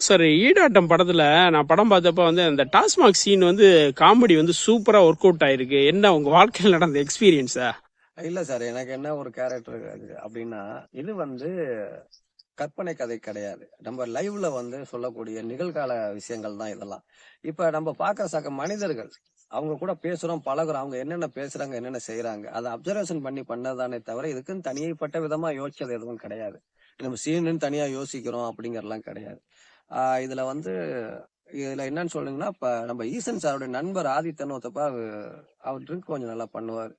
Sir ஈடாட்டம் படத்தில் நான் படம் பார்த்தப்ப வந்து அந்த டாஸ்மாக் சீன் வந்து காமெடி வந்து சூப்பராக ஒர்க் அவுட் ஆயிருக்கு. என்ன உங்கள் வாழ்க்கையில் நடந்த எக்ஸ்பீரியன்ஸா இல்லை சார் எனக்கு என்ன ஒரு கேரக்டர் அப்படின்னா இது வந்து கற்பனை கதை கிடையாது. நம்ம லைவ்ல வந்து சொல்லக்கூடிய நிகழ்கால விஷயங்கள் தான் இதெல்லாம். இப்ப நம்ம பார்க்குற சக மனிதர்கள் அவங்க கூட பேசுறோம் பழகுறோம் அவங்க என்னென்ன பேசுறாங்க என்னென்ன செய்யறாங்க அதை அப்சர்வேஷன் பண்ணி பண்ணதானே தவிர இதுக்குன்னு தனியப்பட்ட விதமா யோசிச்சது எதுவும் கிடையாது. நம்ம சீனுன்னு தனியா யோசிக்கிறோம் அப்படிங்கறதெல்லாம் கிடையாது. இதுல வந்து இதுல என்னன்னு சொல்லுங்கன்னா இப்ப நம்ம ஈசன் சாருடைய நண்பர் ஆதித்தன் ஒருத்தப்ப அவர் ட்ரிங்க் கொஞ்சம் நல்லா பண்ணுவார்.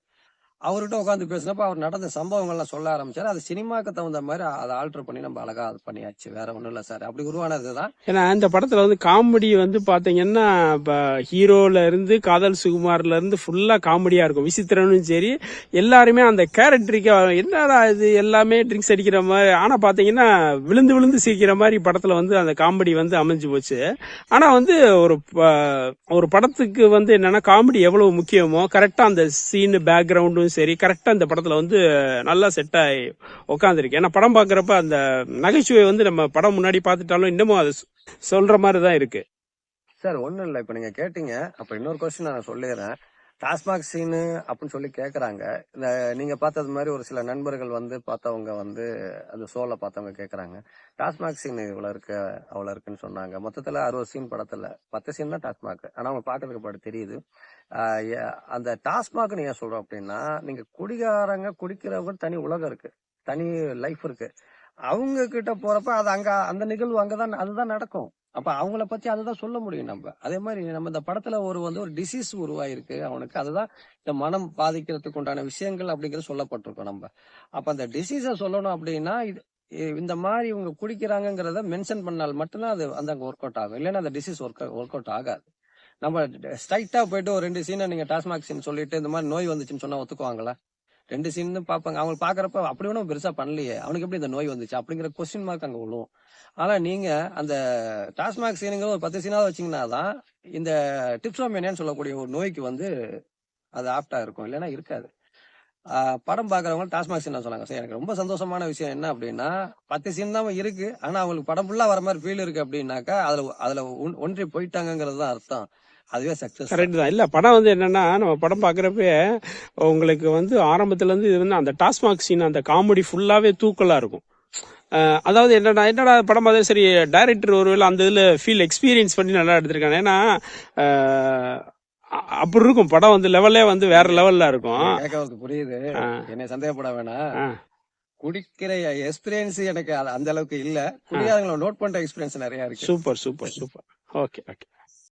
அவர்கிட்ட உட்காந்து பேசினப்ப அவர் நடந்த சம்பவங்கள்லாம் சொல்ல ஆரம்பிச்சாரு. அது சினிமாக்கு தகுந்த மாதிரி அதை ஆல்டர் பண்ணி நம்ம அழகா அது பண்ணியாச்சு. வேற ஒண்ணும் இல்ல சார் அப்படி உருவானதுதான் ஏன்னா இந்த படத்துல வந்து காமெடி வந்து பாத்தீங்கன்னா இப்ப ஹீரோல இருந்து காதல் சுகுமார்ல இருந்து ஃபுல்லா காமெடியா இருக்கும். விசித்திரனும் சரி எல்லாருமே அந்த கேரக்டருக்கு என்னடா இது எல்லாமே ட்ரிங்க்ஸ் அடிக்கிற மாதிரி. ஆனா பாத்தீங்கன்னா விழுந்து விழுந்து சிரிக்கிற மாதிரி படத்துல வந்து அந்த காமெடி வந்து அமைஞ்சு போச்சு. ஆனா வந்து ஒரு ப- ஒரு படத்துக்கு வந்து என்னன்னா காமெடி எவ்வளவு முக்கியமோ கரெக்டா அந்த சீன் பேக்ரவுண்டும் சரி கரெக்டாக இந்த படத்தில் வந்து நல்லா செட் ஆகி உட்காந்துருக்கு ஏன்னா படம் பார்க்குறப்ப அந்த நகைச்சுவை வந்து நம்ம படம் முன்னாடி பார்த்துட்டாலும் இன்னமும் அது சொல்கிற மாதிரி தான் இருக்கு. சார் ஒன்றும் இல்லை. இப்போ நீங்கள் கேட்டீங்க. அப்போ இன்னொரு கொஸ்டின் நான் சொல்லிடுறேன். டாஸ்மாக் சீனு அப்படின்னு சொல்லி கேட்குறாங்க இந்த நீங்கள் பார்த்தது மாதிரி ஒரு சில நண்பர்கள் வந்து பார்த்தவங்க வந்து அந்த ஷோவில் பார்த்தவங்க கேட்குறாங்க டாஸ்மாக் சீன் இவ்வளோ இருக்கு அவ்வளோ இருக்குன்னு சொன்னாங்க. மொத்தத்தில் அறுபது சீன் படத்தில் பத்து சீன் தான் டாஸ்மாக். ஆனால் அவங்க பாட்டுக்கு பாட்டு தெரியுது. ஏ- அந்த டாஸ்மாக் ஏன் சொல்கிறோம் அப்படின்னா நீங்கள் குடிகாரங்க குடிக்கிறவங்க தனி உலகம் இருக்குது தனி லைஃப் இருக்குது அவங்க கிட்ட போகிறப்ப அது அங்கே அந்த நிகழ்வு அங்கே தான் அதுதான் நடக்கும். அப்ப அவங்கள பத்தி அதுதான் சொல்ல முடியும் நம்ம. அதே மாதிரி நம்ம இந்த படத்துல ஒரு வந்து ஒரு டிசீஸ் உருவாயிருக்கு. அவனுக்கு அதுதான் இந்த மனம் பாதிக்கிறதுக்கு உண்டான விஷயங்கள் அப்படிங்கிறது சொல்லப்பட்டிருக்கோம் நம்ம. அப்ப அந்த டிசீஸ சொல்லணும் அப்படின்னா இது இந்த மாதிரி இவங்க குடிக்கிறாங்கங்கிறத மென்ஷன் பண்ணால் மட்டும்தான் அது அந்த அங்க ஒர்க் அவுட் ஆகும். இல்லைன்னா அந்த டிசீஸ் ஒர்க் ஒர்க் அவுட் ஆகாது. நம்ம ஸ்ட்ரைட்டா போயிட்டு ஒரு ரெண்டு சீனை நீங்க டாஸ்மாக் சீன் சொல்லிட்டு இந்த மாதிரி நோய் வந்துச்சுன்னு சொன்னா ஒத்துக்குவாங்களா? ரெண்டு சீன் பார்ப்பாங்க அவங்க பாக்குறப்ப அப்படி ஒன்றும் பெருசா பண்ணலையே. அவனுக்கு எப்படி இந்த நோய் வந்துச்சு அப்படிங்கிற கொஸ்டின் மார்க் அங்க விழுவும். ஆனா நீங்க அந்த டாஸ்மாக் சீனுங்கிற ஒரு பத்து சீனாவது வச்சீங்கன்னா தான் இந்த டிப்ஸோமேனியான்னு சொல்லக்கூடிய ஒரு நோய்க்கு வந்து அது ஆப்டா இருக்கும். இல்லைன்னா இருக்காது. படம் பாக்குறவங்க டாஸ்மாக் சீன் சொன்னாங்க. சரி எனக்கு ரொம்ப சந்தோஷமான விஷயம் என்ன அப்படின்னா பத்து சீன் தான் இருக்கு. ஆனா அவங்களுக்கு படம் ஃபுல்லா வர மாதிரி ஃபீல் இருக்கு அப்படின்னாக்கா அதுல அதுல ஒன்- ஒன்றி போயிட்டாங்கிறது தான் அர்த்தம். அதுவே சக்சஸ் கரெக்ட் தான். இல்ல படம் வந்து என்னன்னா நம்ம படம் பாக்குறப்ப உங்களுக்கு வந்து ஆரம்பத்துல இருந்து இது வந்து அந்த டாஸ்மாக் சீன் அந்த காமெடி ஃபுல்லாவே தூக்கலா இருக்கும். அதாவது என்னடா என்னடா படம் பார்த்தா சரி டைரக்டர் ஒருவேளை அந்த இதுல ஃபீல் எக்ஸ்பீரியன்ஸ் பண்ணி நல்லா எடுத்திருக்காங்க. ஏன்னா அப்படி இருக்கும். படம் வந்து லெவலே வந்து வேற லெவல்ல இருக்கும். கேட்கறதுக்கு புரியுது. என்னை சந்தேகப்பட வேணாம். குடிக்கிற எக்ஸ்பீரியன்ஸ் எனக்கு அந்த அளவுக்கு இல்ல. குடியாதவங்களை நோட் பண்ற எக்ஸ்பீரியன்ஸ் நிறைய இருக்கு. Super super super okay okay